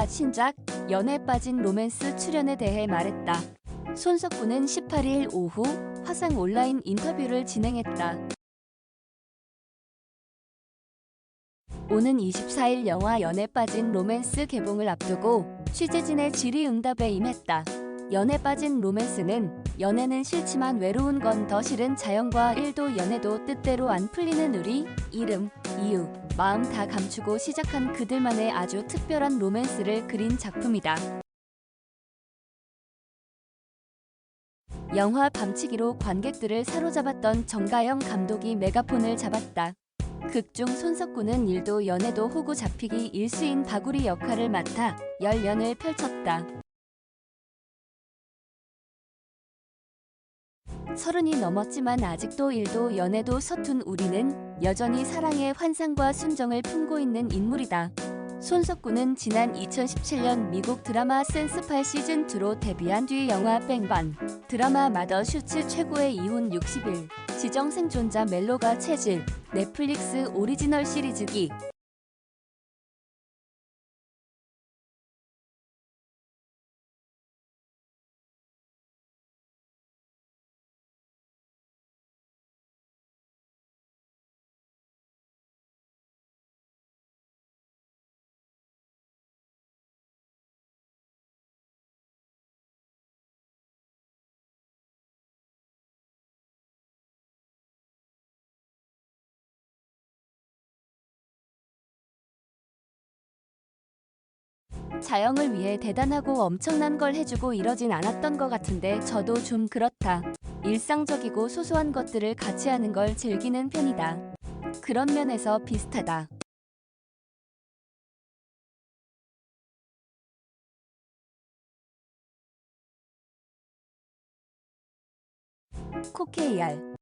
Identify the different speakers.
Speaker 1: 신작 연애 빠진 로맨스 출연에 대해 말했다. 손석구는 18일 오후 화상 온라인 인터뷰를 진행했다. 오는 24일 영화 연애 빠진 로맨스 개봉을 앞두고 취재진의 질의응답에 임했다. 연애 빠진 로맨스는 연애는 싫지만 외로운 건 더 싫은 자연과 일도 연애도 뜻대로 안 풀리는 우리 이름, 이유, 마음 다 감추고 시작한 그들만의 아주 특별한 로맨스를 그린 작품이다. 영화 밤치기로 관객들을 사로잡았던 정가영 감독이 메가폰을 잡았다. 극중 손석구는 일도 연애도 호구 잡히기 일수인 바구리 역할을 맡아 열연을 펼쳤다. 서른이 넘었지만 아직도 일도 연애도 서툰 우리는 여전히 사랑의 환상과 순정을 품고 있는 인물이다. 손석구는 지난 2017년 미국 드라마 센스8 시즌2로 데뷔한 뒤 영화 뺑반, 드라마 마더슈츠 최고의 이혼 60일, 지정생존자 멜로가 체질, 넷플릭스 오리지널 시리즈기, 자영을 위해 대단하고 엄청난 걸 해주고 이러진 않았던 것 같은데 저도 좀 그렇다. 일상적이고 소소한 것들을 같이 하는 걸 즐기는 편이다. 그런 면에서 비슷하다. 코케이알